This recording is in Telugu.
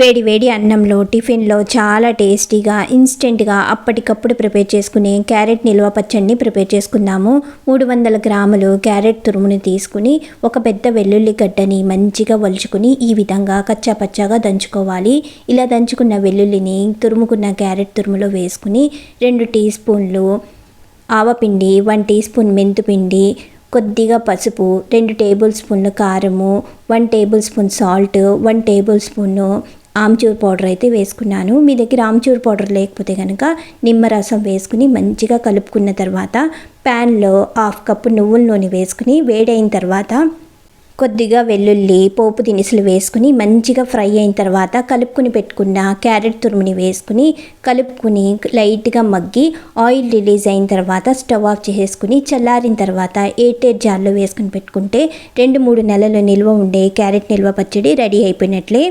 వేడి వేడి అన్నంలో టిఫిన్లో చాలా టేస్టీగా ఇన్స్టెంట్గా అప్పటికప్పుడు ప్రిపేర్ చేసుకునే క్యారెట్ నిల్వ పచ్చడిని ప్రిపేర్ చేసుకుందాము. మూడు వందల గ్రాములు క్యారెట్ తురుముని తీసుకుని ఒక పెద్ద వెల్లుల్లి గడ్డని మంచిగా వలుచుకుని ఈ విధంగా కచ్చా పచ్చాగా దంచుకోవాలి. ఇలా దంచుకున్న వెల్లుల్లిని తురుముకున్న క్యారెట్ తురుములో వేసుకుని రెండు టీ స్పూన్లు ఆవపిండి వన్ టీ స్పూన్ మెంతుపిండి కొద్దిగా పసుపు రెండు టేబుల్ స్పూన్లు కారము one tablespoon salt one tablespoon amchur powder అయితే వేసుకున్నాను. మీ దగ్గర ఆమ్చూర్ పౌడర్ లేకపోతే కనుక నిమ్మరసం వేసుకుని మంచిగా కలుపుకున్న తర్వాత ప్యాన్లో హాఫ్ కప్పు నువ్వుల నూనె వేసుకుని వేడైన తర్వాత కొద్దిగా వెల్లుల్లి పోపు దినుసులు వేసుకుని మంచిగా ఫ్రై అయిన తర్వాత కలుపుకుని పెట్టుకున్న క్యారెట్ తురుముని వేసుకుని కలుపుకుని లైట్గా మగ్గి ఆయిల్ రిలీజ్ అయిన తర్వాత స్టవ్ ఆఫ్ చేసుకుని చల్లారిన తర్వాత ఎయిటెడ్ జార్లో వేసుకుని పెట్టుకుంటే రెండు మూడు నెలలు నిల్వ ఉండే క్యారెట్ నిల్వ పచ్చడి రెడీ అయిపోయినట్లే.